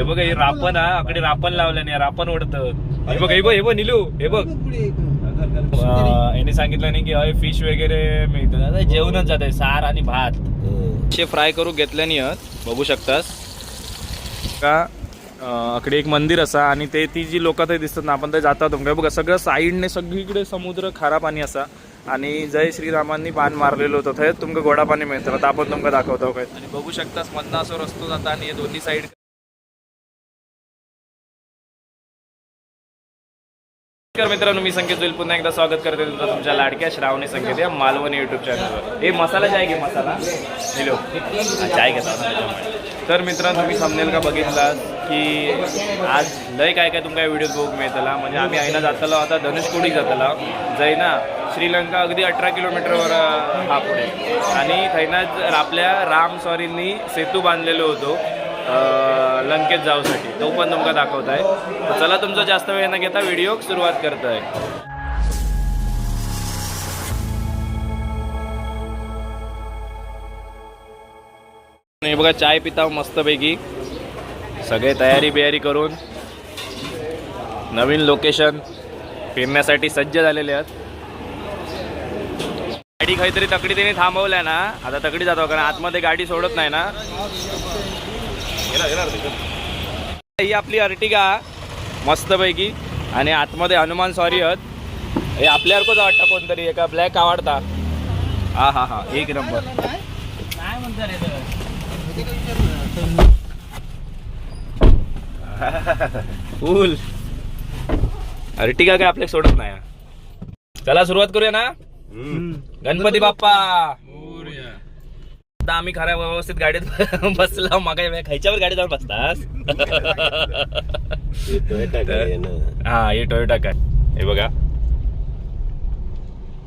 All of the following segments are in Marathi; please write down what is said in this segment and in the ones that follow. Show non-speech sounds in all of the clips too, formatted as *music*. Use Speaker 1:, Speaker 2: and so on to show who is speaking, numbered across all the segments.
Speaker 1: हे बघ हे रापण हा आकडे रापण लावलं नाही रापण ओढत. हे बघ हे बघ हे बघ निलू हे बघ. याने सांगितलं नाही की अय फिश वगैरे मिळतं. आता जेवणच जात सार आणि भात. शे फ्राय करू घेतल्याने बघू शकतास. का? अकडे एक मंदिर असा आणि ते ती जी लोक ते दिसतात ना आपण ते जातात बघा सगळं साईडने सगळीकडे समुद्र खारा पाणी असा. आणि जय श्रीरामांनी पान मारलेलं होतं. थंय तुमका गोडा पाणी मिळतं. आता आपण तुमका दाखवतो काय. आणि बघू शकतास मधनं असं रस्तो जाता आणि हे दोन्ही साईड नमस्कार मित्रांनो मी संकेत जोईल. पुन्हा एकदा स्वागत करते तुमचं तुमच्या लाडक्या श्रावणी संकेत या मालवणी युट्यूब चॅनलवर हे मसाला चाय घे मसाला. हॅलो चाय घेता तर मित्रांनो तुम्ही समजेल का बघितला की आज लय काय काय तुमका व्हिडिओ बघूक मिळतला. म्हणजे आम्ही आईना जातलो आता धनुषकोडी जातला. जैना श्रीलंका अगदी अठरा किलोमीटरवर हा पुढे. आणि थैनाच आपल्या राम सॉरींनी सेतू बांधलेलो होतो. लंकेत जाऊसाठी. तो पण तुमका दाखवत आहे चला तुमचा जास्त वेळ न घेता व्हिडिओ सुरुवात करत आहे हे बघा चाय पिता मस्तपैकी. सगळे तयारी बियारी करून. नवीन लोकेशन फिरण्यासाठी सज्ज झालेले आहेत. गाडी काहीतरी तकडी त्याने थांबवल्या ना. आता तकडी जातो कारण आतमध्ये गाडी सोडत नाही ना. ही आपली अर्टिगा मस्तपैकी. आणि आतमध्ये हनुमान सॉरी आहेत. हे आपल्यासारखंच वाटतं कोणतरी? एका ब्लॅक आवडता? हा हा हा. एक नंबर फुल अर्टिगा काय आपल्या सोडत नाही. चला सुरुवात करूया ना? गणपती बाप्पा. आता आम्ही खऱ्या व्यवस्थित गाडीत *laughs* बसला मग खायच्यावर गाडी जाऊन बसतास? *laughs* हा हे टोयोटा काय हे बघा.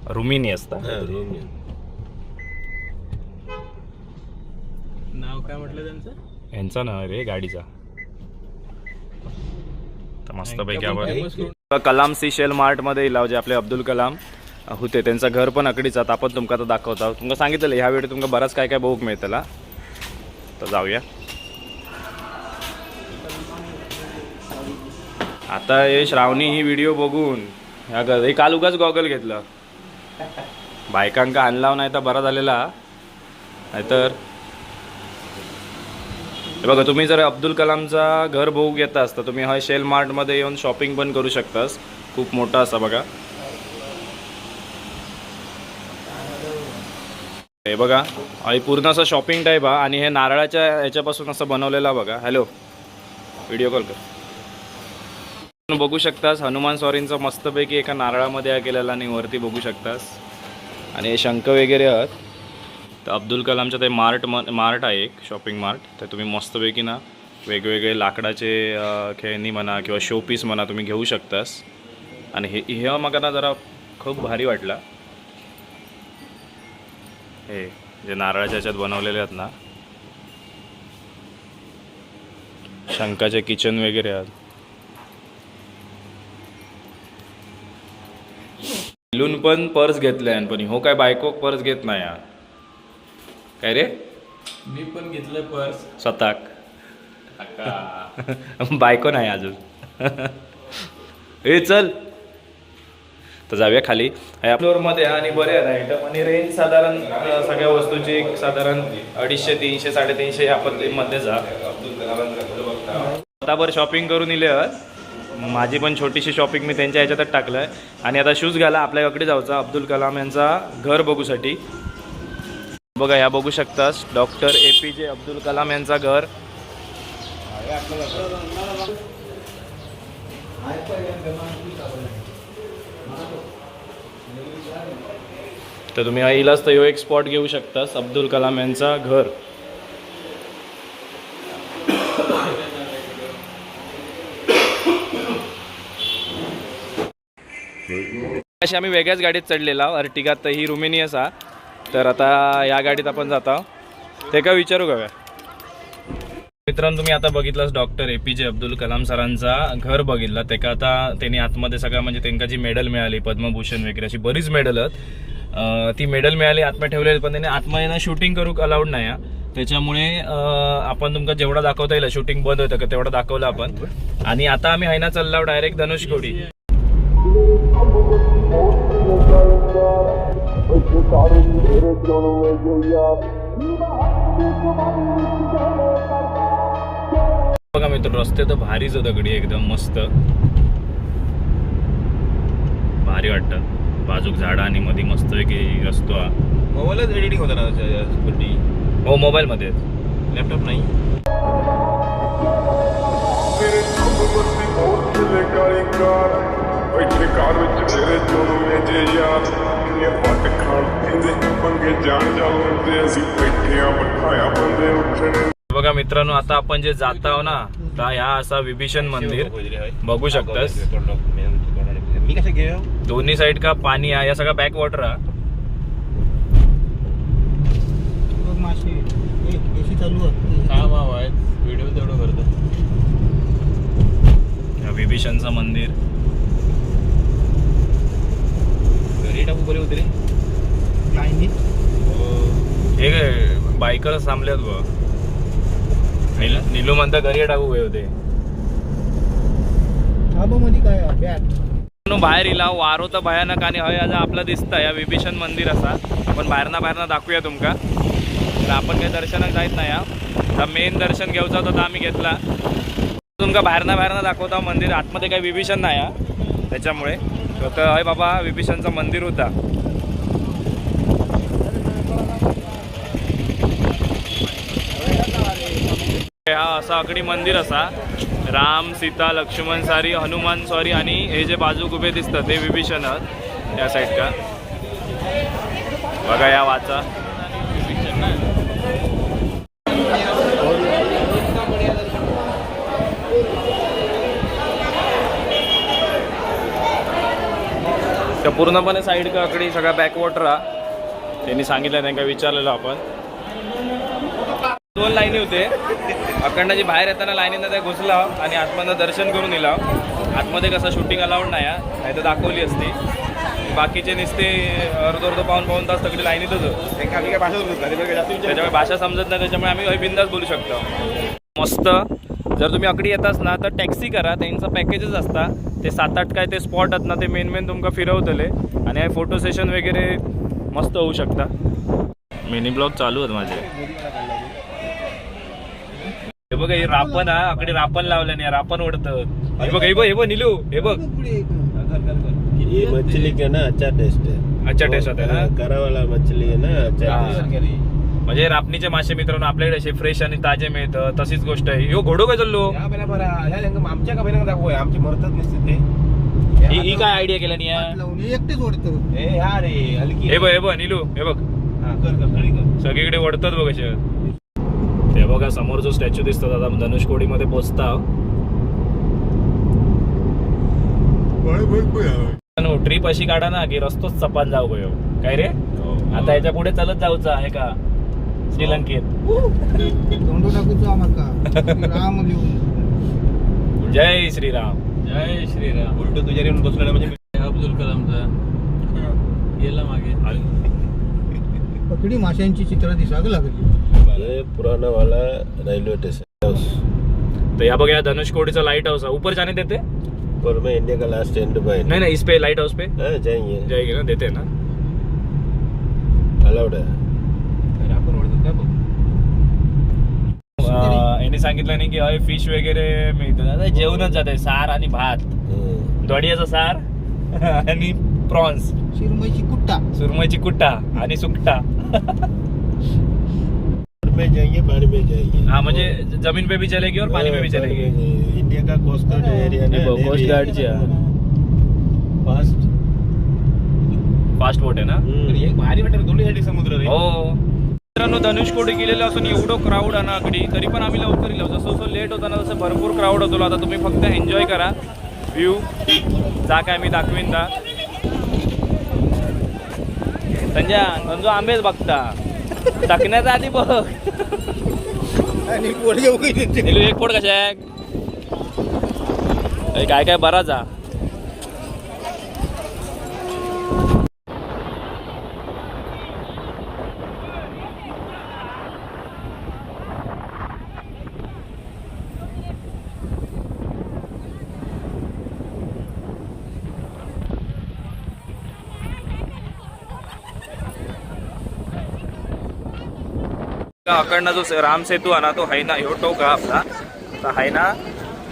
Speaker 1: रुमिनी असता.
Speaker 2: नाव काय म्हटलं त्यांचं?
Speaker 1: यांचा ना रे गाडीचा. मस्तपैकी
Speaker 2: famous
Speaker 1: आपण कलाम सी शेल मार्टमध्ये इलाव जे आपले अब्दुल कलाम. होते त्यांचं घर पण अकडीच आता आपण तुमका आता दाखवता. तुमका सांगितलं ह्या वेळी तुमका बराच काय काय बघूक मिळतला. तर जाऊया. आता हे श्रावणी ही व्हिडिओ बघून ह्या घर हे काल उगाच गॉगल घेतलं. बायकांका आणला नाही तर बरा झालेला. नाहीतर बघा तुम्ही जर अब्दुल कलामचा घर बघू येतास तर तुम्ही हा शेल मार्टमध्ये येऊन शॉपिंग पण करू शकतास. खूप मोठा असा बघा. हे बघा हे पूर्ण असं शॉपिंग टाईप हा. आणि हे नारळाच्या ह्याच्यापासून असं बनवलेलं बघा. हॅलो व्हिडिओ कॉल कर. बघू शकतास हनुमान स्वारींचा मस्तपैकी एका नारळामध्ये हा केलेला आणि वरती बघू शकतास. आणि हे शंख वगैरे आहेत. तर अब्दुल कलामचं ते मार्ट म मार्ट आहे एक शॉपिंग मार्ट. तर तुम्ही मस्तपैकी ना वेगवेगळे लाकडाचे खेळणी म्हणा किंवा शोपीस म्हणा तुम्ही घेऊ शकतास. आणि हे हे मग ना जरा खूप भारी वाटला. हे जे नारळाच्या ह्याच्यात बनवलेले आहेत ना शंकाचे किचन वगैरे आहेत. इलून पण पर्स घेतले पण हो. काय बायको पर्स घेत नाही हा. काय रे?
Speaker 2: मी पण घेतलं पर्स.
Speaker 1: स्वतः *laughs* बायको नाही अजून. *laughs* ए चल. तर जाऊया खाली. फ्लोअरमध्ये आणि बरे आहे आयटम आणि रेंज साधारण सगळ्या वस्तूची एक साधारण अडीचशे तीनशे साडेतीनशे या पद्धतीमध्ये जा स्वतःभर शॉपिंग करून इले आहेत. माझी पण छोटीशी शॉपिंग मी त्यांच्या ह्याच्यातच टाकलं आहे आणि आता शूज घाला आपल्याकडे जाऊचा अब्दुल कलाम यांचा घर बघूसाठी बघा ह्या बघू शकतास. डॉक्टर ए पी जे अब्दुल कलाम यांचा घर. तर तुम्ही आईलाच तर ह्यो एक स्पॉट घेऊ शकतास अब्दुल कलाम यांचा घर. अशी आम्ही वेगळ्याच गाडीत चढलेला अर्टिगात तर ही रुमेनियस हा. तर आता या गाडीत आपण जाता ते काय विचारू का? मित्रांनो तुम्ही आता बघितलंच डॉक्टर ए पी जे अब्दुल कलाम सरांचा घर बघितला. ते आता त्यांनी आतमध्ये सगळं म्हणजे त्यांना जी मेडल मिळाली पद्मभूषण वगैरे अशी बरीच मेडल आहेत. ती मेडल मिळाली आत्मा ठेवलेली पण त्यांनी आत्मा यांना शूटिंग करू अलाउड नाही त्याच्यामुळे आपण तुमका जेवढा दाखवता येईल शूटिंग बंद होतं का तेवढं दाखवलं आपण. आणि आता आम्ही हैना चाललो डायरेक्ट धनुष गोडी बघा मित्र रस्ते तर भारीच दगडी एकदम मस्त. भारी वाटतं. बाजूक झाडं आणि मध्ये मस्त की रस्तो हा
Speaker 3: मोबाईलच एडिटिंग होतं ना स्कूटी
Speaker 1: हो मोबाईल मध्ये
Speaker 3: लॅपटॉप नाही
Speaker 4: ਮੇਰੇ ਚੁੱਪ ਬੱਤੀ ਮੋਰ ਚਲੇ ਕਾਲੀ ਕਾਰ ਬੈਠੇ ਕਾਰ ਵਿੱਚ ਮੇਰੇ ਚੋਣਵੇਂ ਜੇ ਯਾਰ ਇਹ ਵੱਟ ਖਾਣ ਪੀਂਦੇ ਪੰਗੇ ਜਾਣ ਜਾਂਦੇ ਅਸੀਂ ਬੈਠਿਆਂ ਬਿਠਾਇਆ ਬੰਦੇ ਉੱਠਣੇ
Speaker 1: बघा मित्रांनो आता आपण जे जात आहो ना तर ह्या असा विभीषण मंदिर बघू शकतास
Speaker 3: मी कसं घेऊ
Speaker 1: दोन्ही साइड का पाणी आहे या सगळा बॅक वॉटर हा
Speaker 5: मासे एसी चालू आहे.
Speaker 2: हा व्हिडिओ तेवढं करतो
Speaker 1: विभीषणचं मंदिर.
Speaker 3: घरी टाकू बरे होते रे
Speaker 5: लाईनीत
Speaker 1: हे बायकर थांबल्यात बघ. नील- म्हणता घरी टाकू होते.
Speaker 5: मध्ये काय बॅट
Speaker 1: बाहेर इला वारो तर भयानक आणि हय आज आपलं दिसतं या विभीषण मंदिर असा. आपण बाहेरना बाहेरना दाखवूया तुमका. तर आपण काही दर्शनाक जायत नाही या तर मेन दर्शन घेऊचा होता तर आम्ही घेतला. तुमका बाहेरना बाहेरना दाखवता मंदिर आतमध्ये काही विभीषण नाही हा. त्याच्यामुळे. तर हय बाबा विभीषणचं मंदिर होता. हा असा आकडी मंदिर असा. राम सीता लक्ष्मण सारी हनुमान सॉरी आणि हे जे बाजूक उभे दिसतात ते विभीषण आहेत या साईड बघा या वाचा. त्या पूर्णपणे साईड काकडी सगळा बॅकवॉटर हा त्यांनी सांगितलं त्यांना विचारलेलं आपण. दोन लाईनी होते. अखंडाची बाहेर येताना लाईनीनं त्या घुसला आणि आतमधनं दर्शन करून दिला. आतमध्ये कसं शूटिंग अलाउड नाही. नाही तर दाखवली असती. बाकीचे नुसते अर्ध अर्ध पाऊन पाऊन तास सगळी लाईनीतच त्याच्यामुळे भाषा समजत नाही त्याच्यामुळे आम्ही बिंदास बोलू शकतो. मस्त. जर तुम्ही अकडी येतास ना तर टॅक्सी करा. त्यांचं पॅकेजेस असता. ते सात आठ काय ते स्पॉट आहेत ना ते मेन मेन तुमका फिरवतले. आणि हे फोटो सेशन वगैरे मस्त होऊ शकता. मिनी ब्लॉग चालू आहेत माझे. हे बघ हे रापण हा अकडे रापण लावलं नाही रापण ओढतं. हे बघ हे बघ हे बघ निलू हे बघ.
Speaker 6: ये मछली का ना अच्छा टेस्ट है
Speaker 1: अच्छा टेस्ट होता है ना?
Speaker 6: करा वाला मछली है. ना अच्छा। टेस्ट
Speaker 1: म्हणजे रापणीचे मासे मित्रांनो आपल्याकडे असे फ्रेश आणि ताजे मिळतं तशीच गोष्ट आहे. ह्यो घोडो काय चाललो?
Speaker 3: आमच्या का बऱ्या दाखवूया? आमची मरतच नसते ते.
Speaker 1: ही ही काय आयडिया केला नाही
Speaker 5: एकटेच ओढतं.
Speaker 1: हे बघ हे बघ निलू हे बघ.
Speaker 3: हा,
Speaker 1: सगळीकडे वडतात बघ असे ते बघा समोर जो स्टॅच्यू दिसतो आता धनुषकोडीमध्ये पोचता. ट्रिप अशी काढा ना की रस्तोच चपान जाऊ गयो. काय रे? आता याच्यापुढे चालत जाऊचा आहे का? श्रीलंकेत. जय श्रीराम.
Speaker 2: जय श्रीराम.
Speaker 3: उलट तुझ्या येऊन बसलो म्हणजे
Speaker 2: अब्दुल कलामचा. गेला मागे.
Speaker 5: पकडी माशांची चित्र दिसाग लागली.
Speaker 6: ये पुराना वाला रेलवे स्टेशन हाउस
Speaker 1: तर या बघ या धनुषकोडीचा लाइट हाऊस आहे. ऊपर जाने देते?
Speaker 6: ऊपर में इंडिया का लास्ट एंड बाय
Speaker 1: नाही नाही इस पे लाइट हाऊस पे.
Speaker 6: हाँ जाएंगे.
Speaker 1: जाएगी ना देते ना.
Speaker 6: अलाउड है
Speaker 1: यांनी सांगितलं नाही की हय फिश वगैरे मिळतं. जेवणच जाते सार आणि भात। दोडियाचा सार. *laughs* आणि प्रॉन्स.
Speaker 5: शिरमईची कुट्टा.
Speaker 1: सुरमईची कुट्टा आणि सुकटा.
Speaker 6: ऊपर में जाएंगे पानी में जाएंगे
Speaker 1: हा म्हणजे जमीन पे भी चलेगी और पानी में भी चलेगी
Speaker 6: इंडिया का कोस्ट गार्ड एरिया
Speaker 1: guard ची आहे.
Speaker 6: फास्ट
Speaker 1: फास्ट बोट आहे ना?
Speaker 3: एक भारी वाटत दोन्हीसाठी समुद्र रे.
Speaker 1: हो. मित्रांनो धनुषकोडी गेलेलं असून एवढं क्राऊड आहे ना आकडी. तरी पण आम्ही लवकर गेलो. जसं जसं लेट होता ना तसं भरपूर क्राऊड होतो. आता तुम्ही फक्त एन्जॉय करा. व्ह्यू जा काय मी दाखवीन दा. संजय संजू आंबेच बघता. टाकण्याचा आधी बघ.
Speaker 5: आणि.
Speaker 1: निलू एक पोट कशा आहे काय काय बराच हा इकडनं जो राम सेतू आहे ना तो हैना ह्यो टोक हा आपला. तर हैना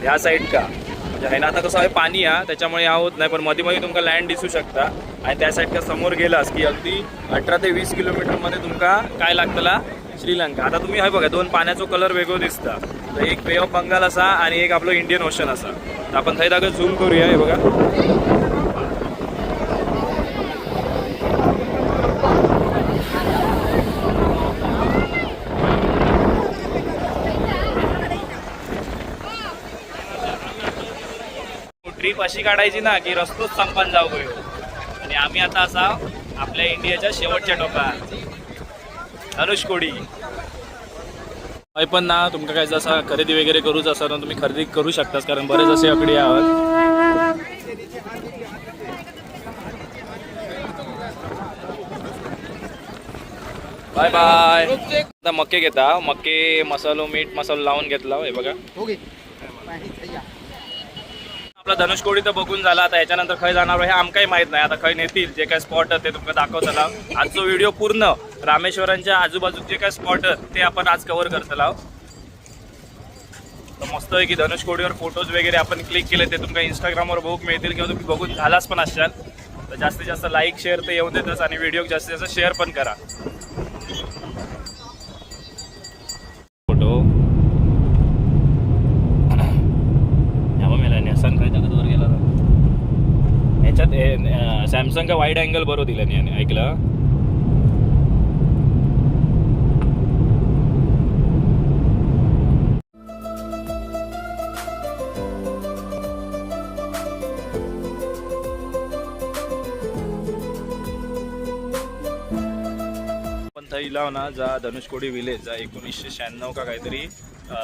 Speaker 1: ह्या साईड का? म्हणजे हैना आता कसं आहे पाणी हा त्याच्यामुळे हा होत नाही पण मध्ये मध्ये तुमका लँड दिसू शकता. आणि त्या साईड का समोर गेलास की अगदी अठरा ते वीस किलोमीटरमध्ये तुमका काय लागतला? श्रीलंका. आता तुम्ही आहे बघा दोन पाण्याचो कलर वेगळो दिसता. तर एक बे ऑफ बंगाल असा आणि एक आपलं इंडियन ओशन असा. तर आपण थंय जागा झूम करूया हे बघा ट्रिप अशी काढायची ना की रस्तोच संपान जाऊ गयो आणि आम्ही आता असा आपल्या इंडियाच्या शेवटच्या टोकात. धनुषकोडी हय पण ना तुमका काय जसा खरेदी वगैरे करूच असा ना तुम्ही खरेदी करू शकतास कारण बरेच असे आकडे आहात. Bye bye. आता मक्के घेता मक्के मसालो मीठ मसालो लावून घेतला हो, हे बघा.
Speaker 5: हो ओके
Speaker 1: आपला धनुषकोडी तर बघून झाला. आता याच्यानंतर खय जाणार हे आमकाही माहीत नाही. आता खय नेतील जे काय स्पॉट आहेत ते तुमका दाखवतला आजचा व्हिडिओ पूर्ण रामेश्वरांच्या आजूबाजूचे जे काय स्पॉट आहेत ते आपण आज कव्हर करतला तर मस्त आहे की धनुषकोडीवर फोटोज वगैरे आपण क्लिक केले ते तुमका इंस्टाग्रामवर बघूक मिळतील किंवा तुम्ही बघून झालाच पण असाल. तर जास्तीत जास्त लाईक शेअर ते येऊन देतच आणि व्हिडिओ जास्तीत जास्त शेअर पण करा फोटो या बघ मेला नेसन काय जगतवर गेला हे सॅमसंग का वाईड अँगल बरोबर दिलं नाही ऐकलं? पण थैला ना जा धनुषकोडी विलेज जा एकोणीसशे शहाण्णव का काहीतरी.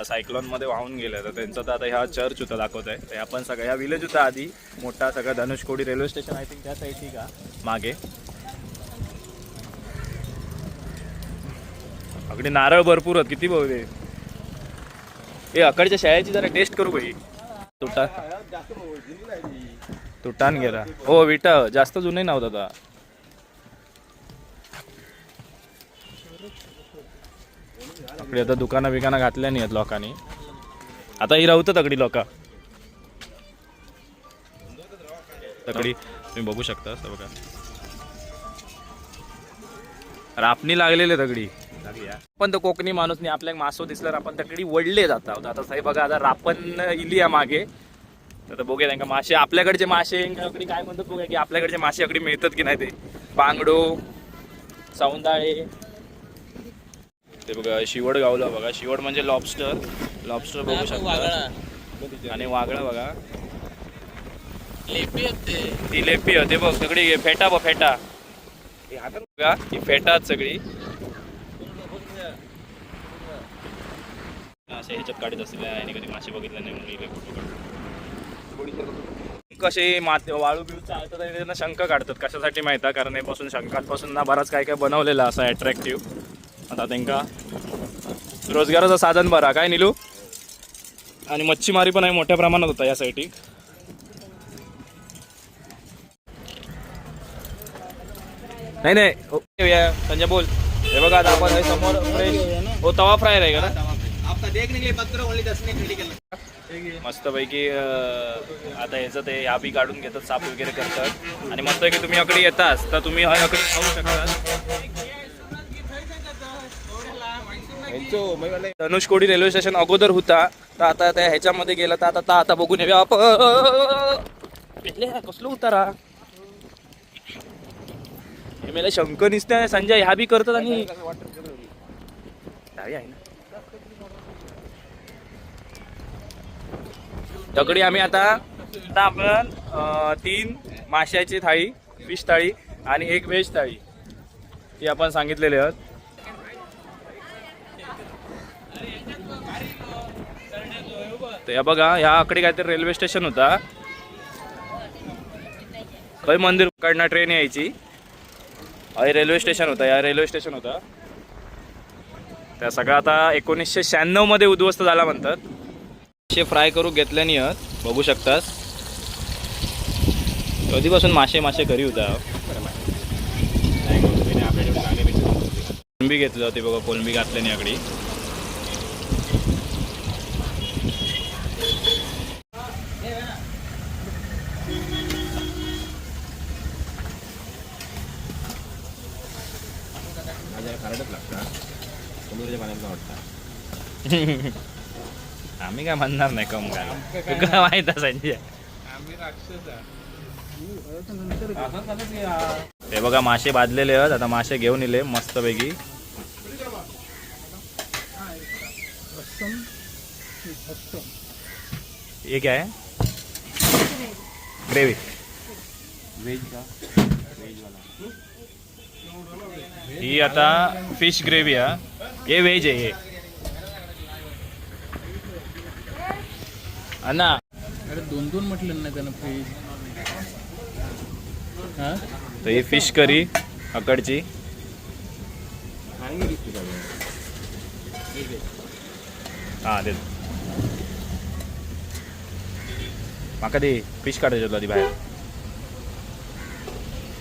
Speaker 1: सायक्लॉनमध्ये वाहून गेलं. तर त्यांचं तर आता ह्या चर्च होता दाखवत आहे. तर आपण सगळं ह्या विलेज होता आधी मोठा सगळा Dhanushkodi railway station I think त्या साईडची का? मागे. अगदी नारळ भरपूर आहेत. किती बहुते ए अकडच्या शाळेची जरा टेस्ट करू भाई तुटा. तुटान गेला. हो विटा जास्त जुने नव्हता आता आता दुकानं बिकानं घातल्या नाही आहेत लोकांनी. आता ही राहतं तकडी लोक. तकडी तुम्ही बघू शकता असं बघा. रापणी लागलेले तगडी पण तो कोकणी माणूस नाही आपल्या मासो दिसल्यावर आपण तकडी वडले जात आहोत. आता साहेब बघा आता रापण इली आहे मागे. तर आता बघूया त्यांना मासे आपल्याकडचे मासे काय म्हणतात बघूया की आपल्याकडचे मासे अगदी मिळतात की नाही ते. बांगडो सौंदाळे ते बघा शिवड गावला बघा. शिवड म्हणजे लॉबस्टर लॉबस्टर बघू शकता. आणि वागळा बघा. ती लेपी होते बघ सगळी. फेटा बघ फेटा. बघा ही फेटा सगळी. असे ह्याच्यात काढत असलेल्या आणि कधी मासे बघितले नाही म्हणून कसे माते वाळू बिळू चालतात आणि त्यांना शंख काढतात. कशासाठी माहिती आहे? कारण यापासून शंखांपासून ना बराच काय काय बनवलेलं असं अट्रॅक्टिव्ह आता त्यांका रोजगाराचं साधन बरा. काय निलू? आणि मच्छीमारी पण आहे मोठ्या प्रमाणात होता यासाठी नाही नाही. ओके या संजय बोल. हे बघा आता आपण हे समोर फ्रेश हो तवा फ्राय आहे का ना?
Speaker 5: आपका देखने के लिए पत्र ओनली दस मिनट खड़ी कर
Speaker 1: मस्तपैकी अं, आता ह्याचं ते ह्या बी काढून घेतात साफ वगैरे करतात. आणि मस्त की तुम्ही अकडे येताच तर तुम्ही अकडे खाऊ शकता. धनुषकोडी रेल्वे स्टेशन अगोदर होता. तर आता त्या ह्याच्यामध्ये गेला. तर आता आता बघून येऊया आपण. कसलो उतारा? हे शंकर निसते संजय ह्या बी करतात आणि आहे ना. दगडी आम्ही आता आता आपण तीन माशाची थाळी फिश थाळी आणि एक व्हेज थाळी. ती आपण सांगितलेली आहोत. तर या बघा ह्या आकडे काहीतरी रेल्वे स्टेशन होता. खय मंदिर कडनं ट्रेन यायची. हय रेल्वे स्टेशन होता या रेल्वे स्टेशन होता. त्या सगळं आता एकोणीसशे शहाण्णवमध्ये उद्ध्वस्त झाला म्हणतात. मासे फ्राय करू घेतल्याने बघू शकतास. कधीपासून मासे मासे घरी होता? कोलंबी घेतली होती बघा कोलंबी घातल्याने
Speaker 3: आकडी
Speaker 1: आम्ही काय म्हणणार नाही कम काय. तुका माहीत आहे. संजय हे बघा मासे बांधलेले आहेत. आता मासे घेऊन इले मस्तपैकी. हे काय? आहे ग्रेव्ही.
Speaker 3: व्हेज
Speaker 1: ही आता फिश ग्रेव्ही हा हे व्हेज आहे हे. अण्णा.
Speaker 2: अरे दोन दोन म्हटलं ना त्यानं फ्रीज हा?
Speaker 1: तर ही फिश करी अकडची. हा दे. माका दे फिश काढायची आधी बाहेर.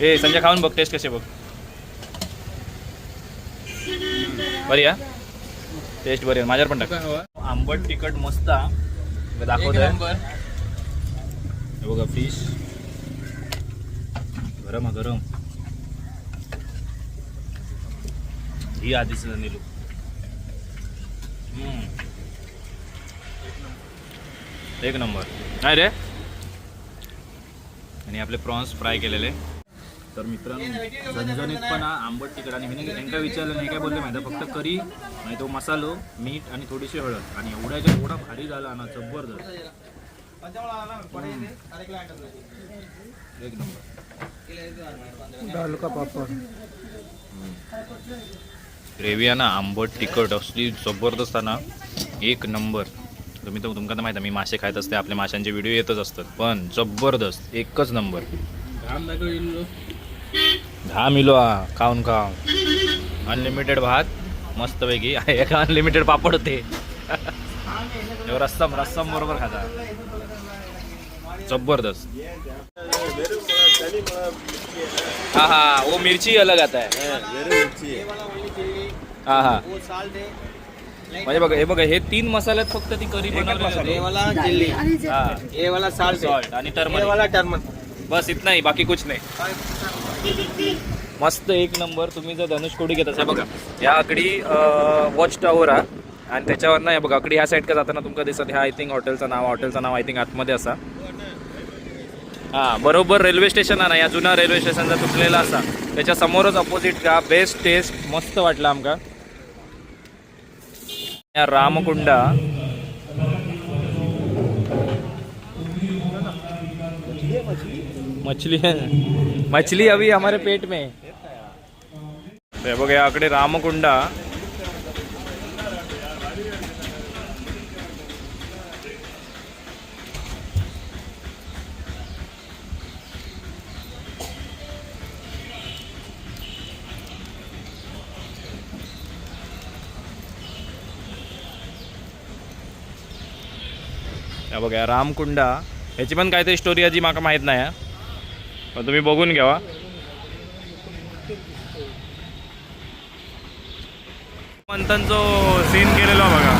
Speaker 1: ए संजय खाऊन बघ टेस्ट कसे बघ. बरी हा? टेस्ट बरी आहे माझ्यावर पण टाक. आंबट तिखट मस्त. मी
Speaker 2: एक
Speaker 1: दाखवतोय
Speaker 2: नंबर.
Speaker 1: हे बघा फिश गरम गरम ही आधीच नेलू. एक नंबर. नाही रे. आणि आपले प्रॉन्स फ्राय केलेले. तर मित्रांनो झणझणीतपणा आंबट तिखट आणि मी त्यांना विचारलं नाही काय बोलले माहिती आहे? फक्त करी नाही तो मसालो मीठ आणि थोडीशी हळद. आणि एवढ्याच्या एवढा भारी झाला ना जबरदस्त. एक नंबर. ग्रेव्ही आहे ना आंबट तिखट असली जबरदस्त आहे ना एक नंबर. तुम्ही तर तुमका तर माहिती आहे, मी मासे खायत असते आपल्या माशांचे व्हिडिओ येतच असतात. पण जबरदस्त एकच नंबर. दहा मिलो हा खाऊन खाऊन. अनलिमिटेड भात मस्तपैकी. *laughs* एक अनलिमिटेड पापड होते. *laughs* रस्सम रस्सम बरोबर खाता. जबरदस्त. हा हा वो मिर्ची अलग आता है. हा हा. म्हणजे बघा हे बघा हे तीन मसाल्यात फक्त ती करी बनवलेली
Speaker 5: ये वाला चिल्ली.
Speaker 1: होती. हा.
Speaker 5: ये वाला साल्ट
Speaker 1: आणि टर्मरिक
Speaker 5: वाला टर्मन
Speaker 1: बस इतना ही बाकी कुछ नाही. मस्त एक नंबर तुम्ही जर धनुषकोडी घेत असाल बघा या आकडी वॉच टावर हा आणि त्याच्यावर ना बघा आकडी ह्या साईडकडे जाताना तुमका दिसत ह्या आय थिंक हॉटेलचं नाव हॉटेलचं नाव आय थिंक आतमध्ये असा. हा बरोबर रेल्वे स्टेशन आहे ना या जुना रेल्वे स्टेशनचा तुटलेला असा. त्याच्या समोरच अपोजिट का बेस्ट टेस्ट मस्त वाटला आमका. या रामकुंडा. मछली है। मछली अभी हमारे पेट में। हो हो है हे याकडे रामकुंडा। बघा रामकुंडा ह्याची पण काहीतरी स्टोरी आहे जी माका माहीत नाही मग तुम्ही बघून घ्यावा. मंथनचो सीन केलेला बघा.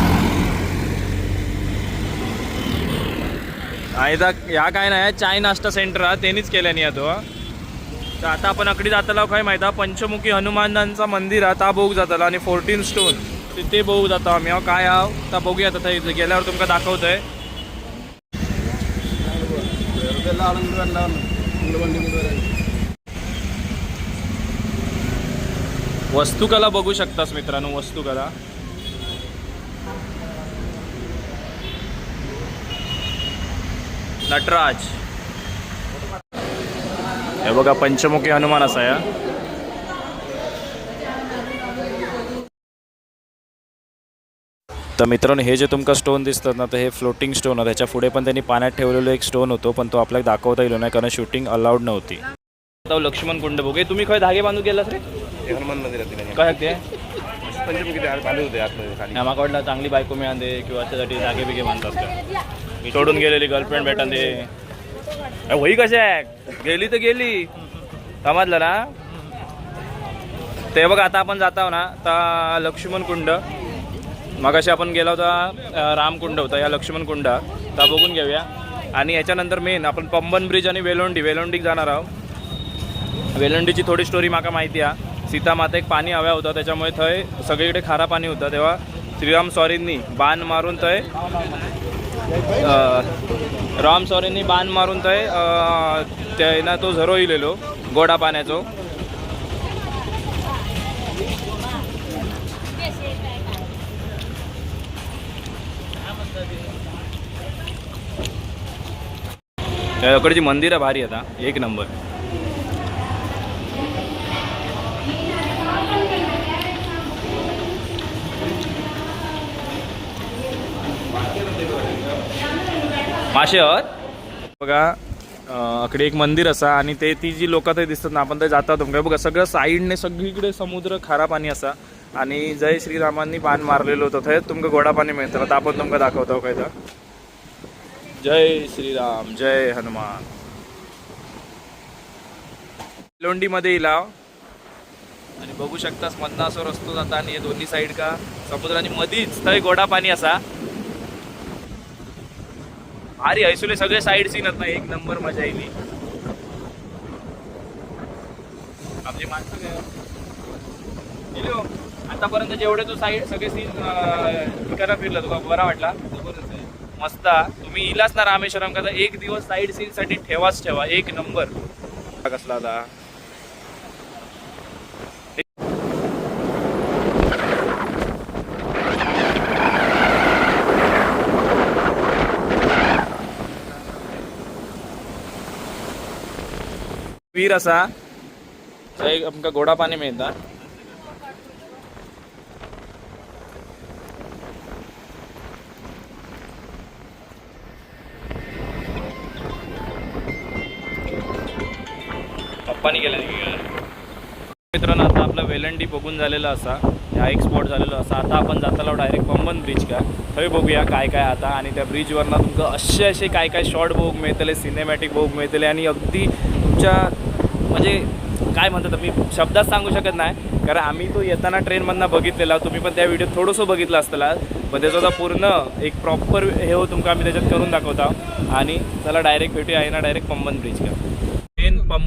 Speaker 1: आयदा ह्या काय नाही चाय नाश्ता सेंटर हा त्यांनीच केल्यानी तो. तर आता आपण अकडी जाताला हो, काय माहिती आहे? पंचमुखी हनुमानांचा मंदिर हा ता बघू जाताला. आणि फोर्टीन स्टोन तिथे बघू जातो आम्ही हा काय हा ता बघूया आता थंय गेल्यावर तुमका दाखवतोय. वस्तुकला बघू शकतास मित्रांनो वस्तुकला. नटराज. हे बघा पंचमुखी हनुमान असा या तर मित्रांनो हे जे तुमका स्टोन दिसतात ना तर हे फ्लोटिंग स्टोन आहे. त्याच्या पुढे पण त्यांनी पाण्यात ठेवलेलो एक स्टोन होतो पण तो आपल्याला दाखवता येईल नाही कारण शूटिंग अलाउड नव्हती. आता लक्ष्मण कुंड बघे तुम्ही काय धागे बांधून गेलास रे?
Speaker 3: हे हनुमान मंदिरात
Speaker 1: काय ते मामाकडला चांगली बायको मिळान दे किंवा त्यासाठी जागे बिगे बांधतात का? सोडून गेलेली गर्लफ्रेंड भेटन दे. अरे वही कशा आहे? गेली तर गेली. समजलं ना? ते बघ आता आपण जात आहो ना आता लक्ष्मण कुंड. मगाशी आपण गेला होता रामकुंड होता या लक्ष्मण कुंड. बघून घेऊया. आणि याच्यानंतर मेन आपण पंबन ब्रिज आणि वेलोंडी वेलोंडीक जाणार आहोत. वेलोंडीची थोडी स्टोरी माका माहिती आहे. सीता माता एक पाणी हव्या होता त्याच्यामुळे थंय सगळीकडे खारा पाणी होतं. तेव्हा श्रीराम सॉरींनी बाण मारून थंय राम सॉरींनी बाण मारून थंय अं, तो झरो इलेलो गोडा पाण्याचो. त्याकडची मंदिरं भारी आता. एक नंबर. माशे हत बघा इकडे अकडे एक मंदिर असा आणि ते ती जी लोक थंय दिसतात ना आपण थंय जाता तुमका बघा सगळं साईडने सगळीकडे समुद्र खारा पाणी असा. आणि जय श्रीरामांनी बाण मारलेलो होतं. थंय तुमकां गोडा पाणी मिळतं. आता आपण तुमका दाखवतो हो, काय तर. जय श्रीराम जय हनुमान. लोंडीमध्ये इलाव आणि बघू शकतास मधना असं रस्तो जाता आणि दोन्ही साईड का. समुद्र आणि मधीच थंय गोडा पाणी असा. अरे ऐसुले सगळे साईड सीन आहेत ना एक नंबर मजा येईल आपली माणसं हो. आतापर्यंत जेवढे तू साईड सगळे सीन ठिकाणा फिरला तुला बरा वाटला. मस्त तुम्ही इलाच ना रामेश्वरम का एक दिवस साईड सीन साठी ठेवाच ठेवा एक नंबर कसला आता वीर असा. थंय आमकां गोडा पाणी मिळतात पप्पानी केलं मित्रांनो आता आपला वेलंडी बघून झालेला असा हा एक स्पॉट झालेला असा. आता आपण जातालो डायरेक्ट पंबन ब्रिज का थंय बघूया काय काय आता. आणि त्या ब्रिजवरनं तुमचं असे असे काय काय शॉर्ट बघूक मिळतले सिनेमॅटिक बघूक मिळतले. आणि अगदी तुमच्या म्हणजे काय म्हणतात मी शब्दात सांगू शकत नाही. कारण आम्ही तो येताना ट्रेनमधनं बघितलेला. तुम्ही पण त्या व्हिडिओ थोडंसं बघितलं असतला. पण त्याचा आता पूर्ण एक प्रॉपर हे हो तुमका आम्ही त्याच्यात करून दाखवता. आणि त्याला डायरेक्ट भेटूया आहे ना डायरेक्ट पंबन ब्रिज का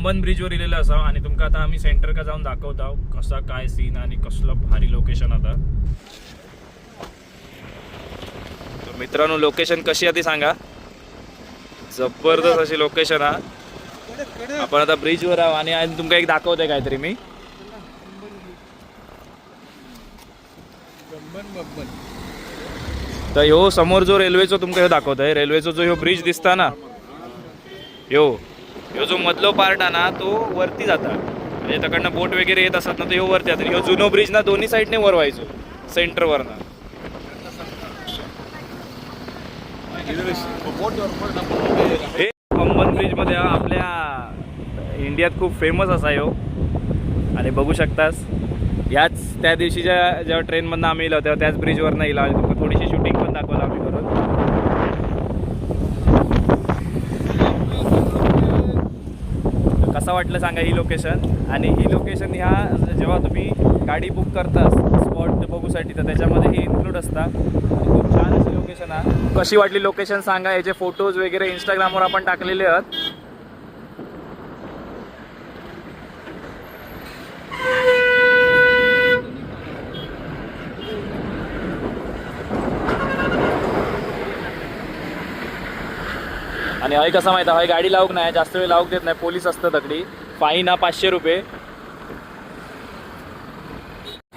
Speaker 1: मेन ब्रिजवर इलेलं असा आणि तुमका आता आम्ही सेंटर का जाऊन दाखवता हो, कसा काय सीन आणि कसलं भारी लोकेशन आता. तर मित्रांनो लोकेशन कशी आहे ती सांगा. जबरदस्त अशी लोकेशन हा. आपण आता ब्रिजवर आहो आणि तुमका एक दाखवतोय काहीतरी मी. तर ह्यो समोर जो रेल्वेचो तुमका ह्यो आहे रेल्वेचो जो ह्यो ब्रिज दिसता ना. ह्यो. ह्यो जो मधलो पार्ट आहे ना तो वरती जाता. म्हणजे त्याकडनं बोट वगैरे येत असतात ना तो ह्यो वरती जातात ह्यो जुनो ब्रिज ना दोन्ही साईडने वर व्हायचो सेंटरवरनं हे अंबन ब्रिजमध्ये आपल्या इंडियात खूप फेमस असा ह्यो. आणि बघू शकतास याच त्या दिवशी ज्या जेव्हा ट्रेनमधनं आम्ही येलो तेव्हा त्याच ब्रिजवरनं इला. तुमका थोडीशी शूटिंग पण दाखवलं आम्ही करून कसं वाटलं सांगा ही लोकेशन आणि ही लोकेशन ह्या जेव्हा तुम्ही गाडी बुक करता स्पॉट बघूसाठी तर त्याच्यामध्ये हे इन्क्लूड असता. खूप छान अशी लोकेशन आहे. कशी वाटली लोकेशन सांगा याचे फोटोज वगैरे इंस्टाग्रामवर आपण टाकलेले आहेत. आणि हय कसं माहिती हय गाडी लावूक नाही जास्त वेळ लावूक देत नाही पोलीस असतं तकडी फाईन हा पाचशे रुपये.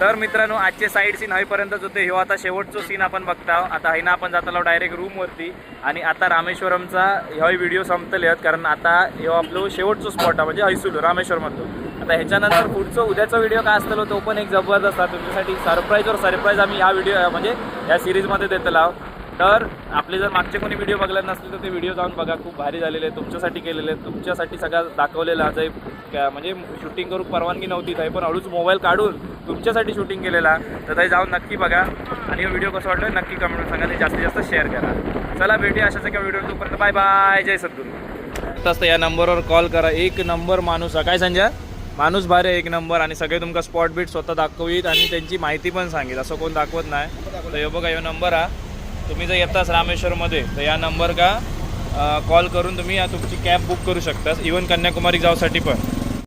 Speaker 1: तर मित्रांनो आजचे साईड सीन हयपर्यंतच होते. हो आता शेवटचो सीन आपण बघता. आता हयना आपण जातालो डायरेक्ट रूमवरती आणि आता रामेश्वरमचा ह्यो व्हिडिओ संपतले आहेत. कारण आता ह्यो आपलो शेवटचो स्पॉट आहे म्हणजे हयसुलो रामेश्वरमधलो. आता ह्याच्यानंतर पुढचं उद्याचा व्हिडिओ काय असतो तो पण एक जबरदस्त आहे. तुमच्यासाठी सरप्राईजवर सरप्राईज आम्ही ह्या व्हिडिओ म्हणजे या सिरीजमध्ये देतला आहोत. तर आपले जर मागचे कोणी व्हिडिओ बघले नसले तर ते व्हिडिओ जाऊन बघा. खूप भारी झालेले आहेत. तुमच्यासाठी केलेले आहेत. तुमच्यासाठी सगळं दाखवलेलं आहे म्हणजे शूटिंग करू परवानगी नव्हती ते पण हळूच मोबाईल काढून तुमच्यासाठी शूटिंग केलेला. तर ते जाऊन नक्की बघा. आणि हा व्हिडिओ कसा वाटला नक्की कमेंट सांगा ते जास्तीत जास्त शेअर करा. चला भेटूया अशाच एका व्हिडिओ तोपर्यंत. बाय बाय जय सद्गुरू. तर या नंबरवर कॉल करा. एक नंबर माणूस. काय संजय? माणूस भारी आहे एक नंबर आणि सगळे तुमका स्पॉट बीट स्वतः दाखवीत आणि त्यांची माहिती पण सांगेल असं कोण दाखवत नाही. तर हे बघा ह्यो नंबर हा. तुम्ही जर येताच रामेश्वरमध्ये तर या नंबर का कॉल करून तुम्ही या तुमची कॅब बुक करू शकता इवन कन्याकुमारी जाऊसाठी पण.